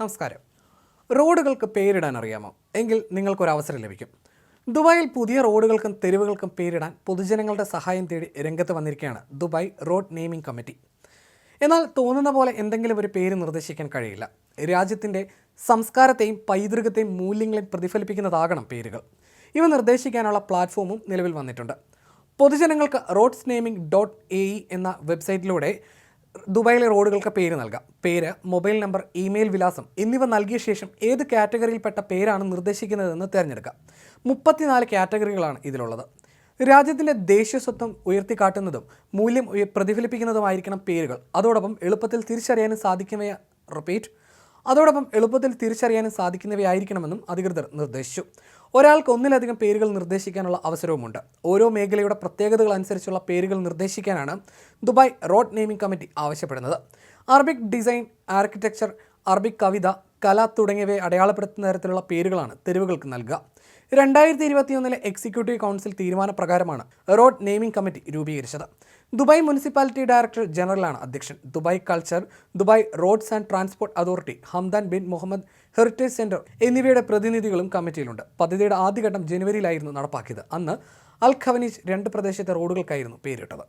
നമസ്കാരം. റോഡുകൾക്ക് പേരിടാൻ അറിയാമോ? എങ്കിൽ നിങ്ങൾക്കൊരു അവസരം ലഭിക്കും. ദുബായിൽ പുതിയ റോഡുകൾക്കും തെരുവുകൾക്കും പേരിടാൻ പൊതുജനങ്ങളുടെ സഹായം തേടി രംഗത്ത് വന്നിരിക്കുകയാണ് ദുബായ് റോഡ് നെയിമിംഗ് കമ്മിറ്റി. എന്നാൽ തോന്നുന്ന പോലെ എന്തെങ്കിലും ഒരു പേര് നിർദ്ദേശിക്കാൻ കഴിയില്ല. രാജ്യത്തിന്റെ സംസ്കാരത്തെയും പൈതൃകത്തെയും മൂല്യങ്ങളെയും പ്രതിഫലിപ്പിക്കുന്നതാകണം പേരുകൾ. ഇവ നിർദ്ദേശിക്കാനുള്ള പ്ലാറ്റ്ഫോമും നിലവിൽ വന്നിട്ടുണ്ട്. പൊതുജനങ്ങൾക്ക് റോഡ്സ് നെയിമിംഗ് ഡോട്ട് എ എന്ന വെബ്സൈറ്റിലൂടെ ദുബായിലെ റോഡുകൾക്ക് പേര് നൽകാം. പേര് മൊബൈൽ നമ്പർ ഇമെയിൽ വിലാസം എന്നിവ നൽകിയ ശേഷം ഏത് കാറ്റഗറിയിൽപ്പെട്ട പേരാണ് നിർദ്ദേശിക്കുന്നതെന്ന് തിരഞ്ഞെടുക്കാം. മുപ്പത്തിനാല് കാറ്റഗറികളാണ് ഇതിലുള്ളത്. രാജ്യത്തിന്റെ ദേശീയ സ്വത്വം ഉയർത്തിക്കാട്ടുന്നതും മൂല്യം പ്രതിഫലിപ്പിക്കുന്നതുമായിരിക്കണം പേരുകൾ. അതോടൊപ്പം എളുപ്പത്തിൽ തിരിച്ചറിയാനും സാധിക്കുന്നവയ റിപ്പീറ്റ് അതോടൊപ്പം എളുപ്പത്തിൽ തിരിച്ചറിയാനും സാധിക്കുന്നവയായിരിക്കണമെന്നും അധികൃതർ നിർദ്ദേശിച്ചു. ഒരാൾക്ക് ഒന്നിലധികം പേരുകൾ നിർദ്ദേശിക്കാനുള്ള അവസരവുമുണ്ട്. ഓരോ മേഖലയുടെ പ്രത്യേകതകൾ അനുസരിച്ചുള്ള പേരുകൾ നിർദ്ദേശിക്കാനാണ് ദുബായ് റോഡ് നെയിമിംഗ് കമ്മിറ്റി ആവശ്യപ്പെടുന്നത്. അറബിക് ഡിസൈൻ ആർക്കിടെക്ചർ അറബിക് കവിത കല തുടങ്ങിയവയെ അടയാളപ്പെടുത്തുന്ന തരത്തിലുള്ള പേരുകളാണ് തെരുവുകൾക്ക് നൽകുക. രണ്ടായിരത്തി ഇരുപത്തിയൊന്നിലെ എക്സിക്യൂട്ടീവ് കൗൺസിൽ തീരുമാനപ്രകാരമാണ് റോഡ് നെയിമിംഗ് കമ്മിറ്റി രൂപീകരിച്ചത്. ദുബായ് മുനിസിപ്പാലിറ്റി ഡയറക്ടർ ജനറലാണ് അധ്യക്ഷൻ. Dubai culture Dubai roads and transport authority Hamdan bin Mohammed heritage centre എന്നിവയുടെ പ്രതിനിധികളും കമ്മിറ്റിയിലുണ്ട്. പദ്ധതിയുടെ ആദ്യഘട്ടം ജനുവരിയിലായിരുന്നു നടപ്പാക്കിയത്. അന്ന് അൽ ഖവനീജ് രണ്ട് പ്രദേശത്തെ റോഡുകൾക്കായിരുന്നു പേരിട്ടത്.